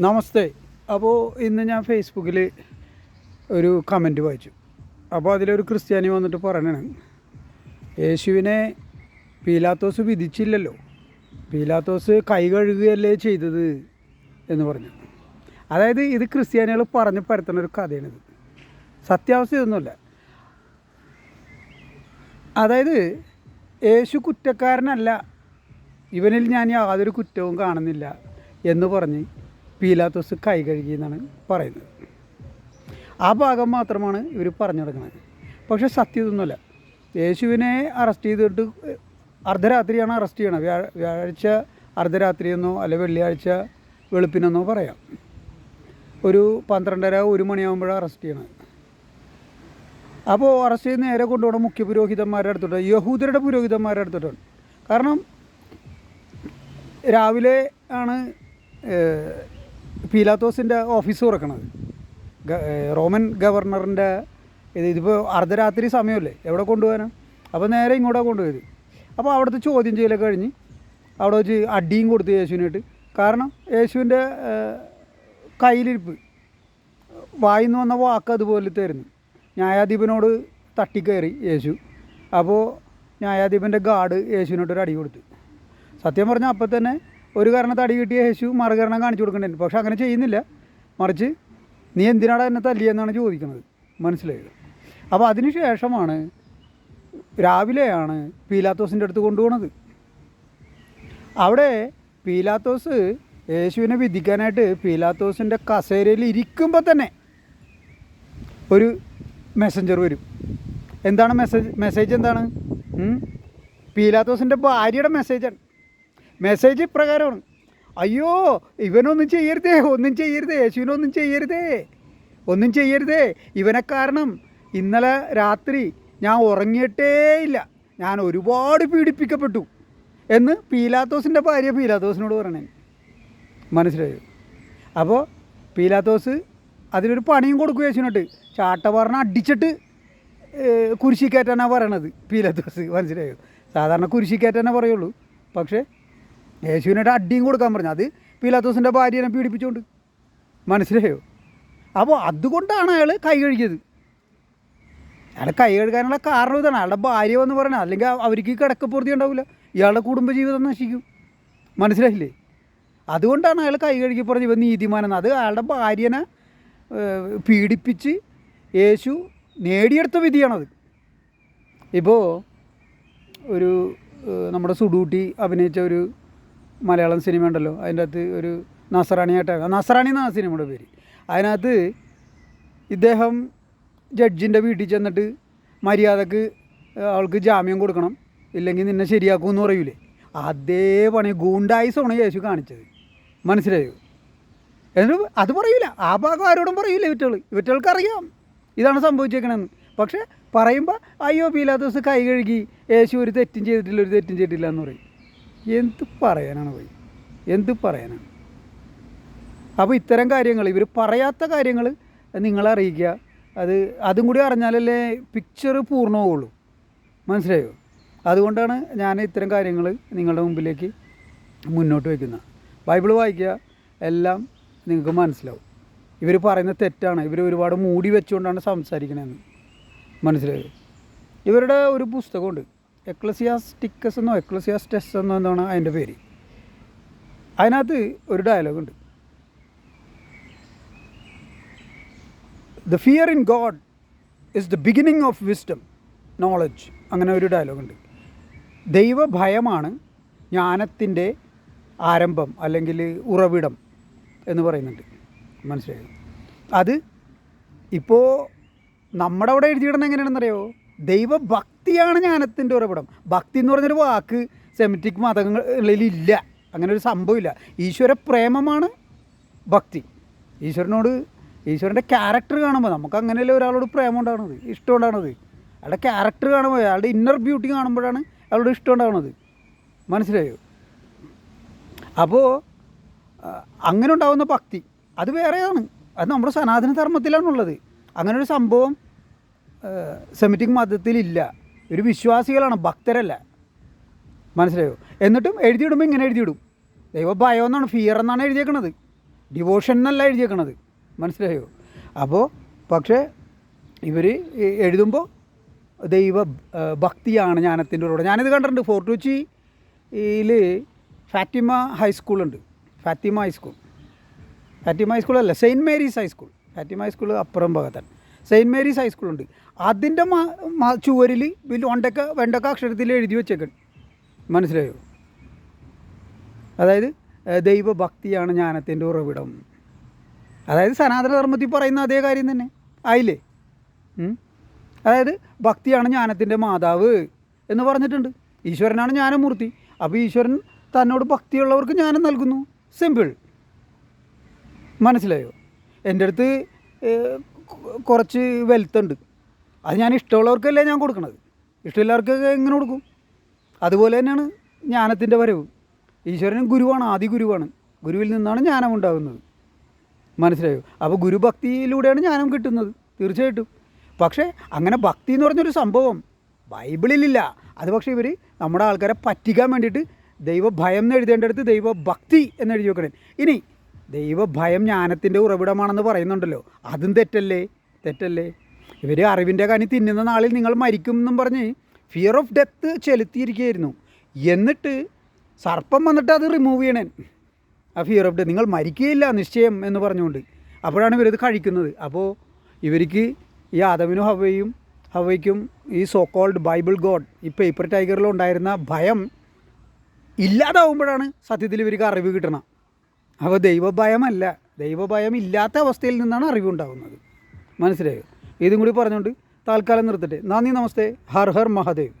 നമസ്തേ. അപ്പോൾ ഇന്ന് ഞാൻ ഫേസ്ബുക്കിൽ ഒരു കമന്റ് വായിച്ചു. അപ്പോൾ അതിലൊരു ക്രിസ്ത്യാനി വന്നിട്ട് പറയണേ യേശുവിനെ പീലാത്തോസ് വിധിച്ചില്ലല്ലോ. പീലാത്തോസ് കൈ കഴുകുകയല്ലേ ചെയ്തത് എന്ന് പറഞ്ഞു. അതായത് ഇത് ക്രിസ്ത്യാനികൾ പറഞ്ഞ് പരത്തുന്ന ഒരു കഥയാണിത്. സത്യാവസ്ഥ ഇതൊന്നുമല്ല. അതായത് യേശു കുറ്റക്കാരനല്ല. ഇവനിൽ ഞാൻ യാതൊരു കുറ്റവും കാണുന്നില്ല എന്ന് പറഞ്ഞ് പീലാത്തോസ് കൈ കഴുകി എന്നാണ് പറയുന്നത്. ആ ഭാഗം മാത്രമാണ് ഇവർ പറഞ്ഞു നടക്കുന്നത്. പക്ഷെ സത്യം ഇതൊന്നുമല്ല. യേശുവിനെ അറസ്റ്റ് ചെയ്തിട്ട് അർദ്ധരാത്രിയാണ് അറസ്റ്റ് ചെയ്യണത്. വ്യാഴ വ്യാഴാഴ്ച അർദ്ധരാത്രിയെന്നോ അല്ലെ വെള്ളിയാഴ്ച വെളുപ്പിനെന്നോ പറയാം. ഒരു പന്ത്രണ്ടര ഒരു മണിയാകുമ്പോഴാണ് അറസ്റ്റ് ചെയ്യണത്. അപ്പോൾ അറസ്റ്റ് ചെയ്ത് നേരെ കൊണ്ടുപോകണം മുഖ്യ പുരോഹിതന്മാരുടെ അടുത്തോട്ട്. യഹൂദരുടെ പുരോഹിതന്മാരുടെ അടുത്തോട്ടാണ്. കാരണം രാവിലെ ആണ് പീലാത്തോസിന്റെ ഓഫീസ് തുറക്കണത്. റോമൻ ഗവർണറിന്റെ ഇത് ഇതിപ്പോൾ അർദ്ധരാത്രി സമയമല്ലേ? എവിടെ കൊണ്ടുപോകാനാണ് അപ്പോൾ നേരെ ഇങ്ങോട്ടാണ് കൊണ്ടുപോയത്. അപ്പോൾ അവിടുത്തെ ചോദ്യം ചെയ്യലൊക്കെ കഴിഞ്ഞ് അവിടെ വെച്ച് അടിയും കൊടുത്തു യേശുവിനായിട്ട്. കാരണം യേശുവിന്റെ കയ്യിലിരിപ്പ്. വായിന്ന് വന്ന വാക്ക് അതുപോലെ തരുന്നു ന്യായാധിപനോട് തട്ടിക്കയറി യേശു. അപ്പോൾ ന്യായാധിപന്റെ ഗാർഡ് യേശുവിനോട്ടൊരു അടി കൊടുത്തു. സത്യം പറഞ്ഞാൽ അപ്പം തന്നെ ഒരു കാരണം തടി കിട്ടിയ യേശു മറുകരണം കാണിച്ചു കൊടുക്കേണ്ടത് പക്ഷെ അങ്ങനെ ചെയ്യുന്നില്ല. മറിച്ച് നീ എന്തിനാണ് എന്നെ തല്ലിയെന്നാണ് ചോദിക്കുന്നത്. മനസ്സിലായത് അപ്പോൾ അതിന് ശേഷമാണ് രാവിലെയാണ് പീലാത്തോസിന്റെ അടുത്ത് കൊണ്ടുപോണത്. അവിടെ പീലാത്തോസ് യേശുവിനെ വിധിക്കാനായിട്ട് പീലാത്തോസിന്റെ കസേരയിൽ ഇരിക്കുമ്പോൾ തന്നെ ഒരു മെസ്സഞ്ചർ വരും. എന്താണ് മെസ്സേജ് മെസ്സേജ് എന്താണ്? പീലാത്തോസിന്റെ ഭാര്യയുടെ മെസ്സേജാണ് മെസ്സേജ് ഇപ്രകാരമാണ്. അയ്യോ ഇവനൊന്നും ചെയ്യരുതേ ഒന്നും ചെയ്യരുതേ യേശുവിനൊന്നും ചെയ്യരുതേ ഒന്നും ചെയ്യരുതേ ഇവനെ കാരണം ഇന്നലെ രാത്രി ഞാൻ ഉറങ്ങിയിട്ടേ ഇല്ല. ഞാൻ ഒരുപാട് പീഡിപ്പിക്കപ്പെട്ടു. എന്ന് പീലാത്തോസിന്റെ ഭാര്യ പീലാത്തോസിനോട് പറയണേ. മനസ്സിലായോ? അപ്പോൾ പീലാത്തോസ് അതിനൊരു പണിയും കൊടുക്കും യേശുവിനോട്ട്. ചാട്ട പറഞ്ഞ അടിച്ചിട്ട് കുരിശിക്കയറ്റാനാണ് കുരിശി കയറ്റാനാണ് പറയണത് പീലാത്തോസ്. മനസ്സിലായോ? സാധാരണ കുരിശിക്കയറ്റാനേ പറയുള്ളൂ. പക്ഷേ യേശുവിനോട്ട് അടിയും കൊടുക്കാൻ പറഞ്ഞു. അത് പീലാത്തോസിന്റെ ഭാര്യനെ പീഡിപ്പിച്ചുകൊണ്ട് മനസ്സിലായോ? അപ്പോൾ അതുകൊണ്ടാണ് അയാൾ കൈ കഴുകിയത്. അയാൾ കൈ കഴുകാനുള്ള കാരണം ഇതാണ്. അയാളുടെ ഭാര്യ എന്ന് പറഞ്ഞാൽ അല്ലെങ്കിൽ അവർക്ക് കിടക്കപ്പുറത്തി ഉണ്ടാവില്ല. ഇയാളുടെ കുടുംബജീവിതം നശിക്കും. മനസ്സിലായില്ലേ? അതുകൊണ്ടാണ് അയാൾ കൈ കഴുകി പറഞ്ഞത് ഇവ നീതിമാനെന്ന്. അത് അയാളുടെ ഭാര്യനെ പീഡിപ്പിച്ച് യേശു നേടിയെടുത്ത വിധിയാണത്. ഇപ്പോൾ ഒരു നമ്മുടെ സുഡൂട്ടി അഭിനയിച്ച ഒരു മലയാളം സിനിമ ഉണ്ടല്ലോ. അതിന്റെ അകത്ത് ഒരു നസറാണിയായിട്ട് നസറാണി എന്നാണ് സിനിമയുടെ പേര്. അതിനകത്ത് ഇദ്ദേഹം ജഡ്ജിന്റെ വീട്ടിൽ ചെന്നിട്ട് മര്യാദയ്ക്ക് അവൾക്ക് ജാമ്യം കൊടുക്കണം. ഇല്ലെങ്കിൽ നിന്നെ ശരിയാക്കും എന്ന് പറയൂലേ. അതേ പണി ഗൂണ്ടായിസമാണ് യേശു കാണിച്ചത്. മനസ്സിലായോ? എന്നിട്ട് അത് പറയൂല. ആ ഭാഗം ആരോടും പറയൂല ഇവറ്റകൾ ഇവറ്റകൾക്ക് അറിയാം ഇതാണ് സംഭവിച്ചേക്കണെന്ന്. പക്ഷേ പറയുമ്പോൾ അയ്യോ പീലാത്തോസ് കൈ കഴുകി യേശു ഒരു തെറ്റും ചെയ്തിട്ടില്ല ഒരു തെറ്റും ചെയ്തിട്ടില്ല എന്ന് പറയും. എന്ത് പറയാനാണ് പോയി എന്ത് പറയാനാണ്? അപ്പോൾ ഇത്തരം കാര്യങ്ങൾ ഇവർ പറയാത്ത കാര്യങ്ങൾ നിങ്ങളെ അറിയിക്കുക അത് അതും കൂടി അറിഞ്ഞാലല്ലേ പിക്ചർ പൂർണമാവുള്ളൂ. മനസ്സിലായോ? അതുകൊണ്ടാണ് ഞാൻ ഇത്തരം കാര്യങ്ങൾ നിങ്ങളുടെ മുമ്പിലേക്ക് മുന്നോട്ട് വയ്ക്കുന്നത്. ബൈബിൾ വായിക്കുക എല്ലാം നിങ്ങൾക്ക് മനസ്സിലാവും. ഇവർ പറയുന്ന തെറ്റാണ്. ഇവർ ഒരുപാട് മൂടി വെച്ചുകൊണ്ടാണ് സംസാരിക്കണതെന്ന്. മനസ്സിലായോ? ഇവരുടെ ഒരു പുസ്തകമുണ്ട്. എക്ലസിയാസ്റ്റിക്കസ് എന്നോ എക്ലസിയാസ്റ്റസ് എന്നോ എന്താണ് അതിന്റെ പേര്. അതിനകത്ത് ഒരു ഡയലോഗുണ്ട്. The fear in God is the beginning of wisdom knowledge അങ്ങനെ ഒരു ഡയലോഗുണ്ട്. ദൈവഭയമാണ് ജ്ഞാനത്തിന്റെ ആരംഭം അല്ലെങ്കിൽ ഉറവിടം എന്ന് പറയുന്നുണ്ട്. മനസ്സിലായോ? അത് ഇപ്പോൾ നമ്മുടെ അവിടെ എഴുതിയിടുന്ന എങ്ങനെയാണെന്നറിയോ? ദൈവഭക്തിയാണ് ജ്ഞാനത്തിന്റെ ഉറവിടം. ഭക്തി എന്ന് പറഞ്ഞൊരു വാക്ക് സെമിറ്റിക് മതങ്ങളിൽ ഇല്ല. അങ്ങനെ ഒരു സംഭവമില്ല. ഈശ്വര പ്രേമമാണ് ഭക്തി. ഈശ്വരനോട് ഈശ്വരന്റെ ക്യാരക്ടർ കാണുമ്പോൾ നമുക്ക് അങ്ങനെയല്ലേ ഒരാളോട് പ്രേമം ഉണ്ടാകുന്നത് ഇഷ്ടം ഉണ്ടാകുന്നത് അയാളുടെ ക്യാരക്ടർ കാണുമ്പോൾ അയാളുടെ ഇന്നർ ബ്യൂട്ടി കാണുമ്പോഴാണ് അയാളോട് ഇഷ്ടം ഉണ്ടാകുന്നത് മനസ്സിലായോ? അപ്പോൾ അങ്ങനെ ഉണ്ടാകുന്ന ഭക്തി അത് വേറെയാണ്. അത് നമ്മുടെ സനാതന ധർമ്മത്തിലാണുള്ളത് അങ്ങനെ ഒരു സംഭവം സെമിറ്റിക് മതത്തിലില്ല. ഒരു വിശ്വാസികളാണ് ഭക്തരല്ല. മനസ്സിലായോ? എന്നിട്ടും എഴുതിയിടുമ്പോൾ ഇങ്ങനെ എഴുതിയിടും. ദൈവഭയം എന്നാണ് ഫിയർ എന്നാണ് എഴുതിയേക്കണത്. ഡിവോഷൻ എന്നല്ല എഴുതിയേക്കണത്. മനസ്സിലായോ? അപ്പോൾ പക്ഷേ ഇവർ എഴുതുമ്പോൾ ദൈവ ഭക്തിയാണ് ജ്ഞാനത്തിന്റെ ഉറവിടം. ഞാനിത് കണ്ടിട്ടുണ്ട് ഫോർട്ട് കൊച്ചിയിൽ ഫാറ്റിമ ഹൈസ്കൂളുണ്ട് Fatima high school Fatima ഹൈസ്കൂളല്ല Saint Mary's high school Fatima high school അപ്പുറം ഭാഗത്താണ്. സെയിന്റ് മേരീസ് ഹൈസ്കൂളുണ്ട് അതിന്റെ ചുവരിൽ വലിയ ഒണ്ടക്ക വെണ്ടക്ക അക്ഷരത്തിൽ എഴുതി വെച്ചേക്കൺ മനസ്സിലായോ? അതായത് ദൈവഭക്തിയാണ് ജ്ഞാനത്തിന്റെ ഉറവിടം. അതായത് സനാതനധർമ്മത്തിൽ പറയുന്ന അതേ കാര്യം തന്നെ. ആയില്ലേ? അതായത് ഭക്തിയാണ് ജ്ഞാനത്തിന്റെ മാതാവ് എന്ന് പറഞ്ഞിട്ടുണ്ട്. ഈശ്വരനാണ് ജ്ഞാനമൂർത്തി. അപ്പോൾ ഈശ്വരൻ തന്നോട് ഭക്തിയുള്ളവർക്ക് ജ്ഞാനം നൽകുന്നു. സിമ്പിൾ. മനസ്സിലായോ? എന്റെ അടുത്ത് കുറച്ച് വെൽത്തുണ്ട്. അത് ഞാൻ ഇഷ്ടമുള്ളവർക്കല്ലേ ഞാൻ കൊടുക്കണത്. ഇഷ്ടമില്ലാവർക്കൊക്കെ എങ്ങനെ കൊടുക്കും. അതുപോലെ തന്നെയാണ് ജ്ഞാനത്തിന്റെ വരവ്. ഈശ്വരൻ ഗുരുവാണ് ആദി ഗുരുവാണ്. ഗുരുവിൽ നിന്നാണ് ജ്ഞാനം ഉണ്ടാകുന്നത്. മനസ്സിലായോ? അപ്പോൾ ഗുരുഭക്തിയിലൂടെയാണ് ജ്ഞാനം കിട്ടുന്നത് തീർച്ചയായിട്ടും. പക്ഷേ അങ്ങനെ ഭക്തി എന്ന് പറഞ്ഞൊരു സംഭവം ബൈബിളിലില്ല. അത് പക്ഷേ ഇവർ നമ്മുടെ ആൾക്കാരെ പറ്റിക്കാൻ വേണ്ടിയിട്ട് ദൈവഭയം എന്ന് എഴുതേണ്ടടുത്ത് ദൈവഭക്തി എന്ന് എഴുതി വെക്കണേ. ഇനി ദൈവഭയം ജ്ഞാനത്തിന്റെ ഉറവിടമാണെന്ന് പറയുന്നുണ്ടല്ലോ. അതും തെറ്റല്ലേ? തെറ്റല്ലേ? ഇവർ അറിവിന്റെ കനി തിന്നുന്ന നാളിൽ നിങ്ങൾ മരിക്കും എന്നും പറഞ്ഞ് ഫിയർ ഓഫ് ഡെത്ത് ചെലുത്തിയിരിക്കുകയായിരുന്നു. എന്നിട്ട് സർപ്പം വന്നിട്ട് അത് റിമൂവ് ചെയ്യണേ. ആ ഫിയർ ഓഫ് ഡെത്ത് നിങ്ങൾ മരിക്കുകയില്ല നിശ്ചയം എന്ന് പറഞ്ഞുകൊണ്ട് അപ്പോഴാണ് ഇവരിത് കഴിക്കുന്നത്. അപ്പോൾ ഇവർക്ക് ഈ ആദവിനും ഹവയും ഹവയ്ക്കും ഈ സോ കോൾഡ് ബൈബിൾ ഗോഡ് ഈ പേപ്പർ ടൈഗറിൽ ഉണ്ടായിരുന്ന ഭയം ഇല്ലാതാവുമ്പോഴാണ് സത്യത്തിൽ ഇവർക്ക് അറിവ് കിട്ടണം. അപ്പോൾ ദൈവഭയമല്ല. ദൈവഭയം ഇല്ലാത്ത അവസ്ഥയിൽ നിന്നാണ് അറിവുണ്ടാകുന്നത് മനസ്സിലായോ? ഇതും കൂടി പറഞ്ഞുകൊണ്ട് താൽക്കാലം നിർത്തട്ടെ. നന്ദി നമസ്തേ. ഹർ ഹർ മഹാദേവ്.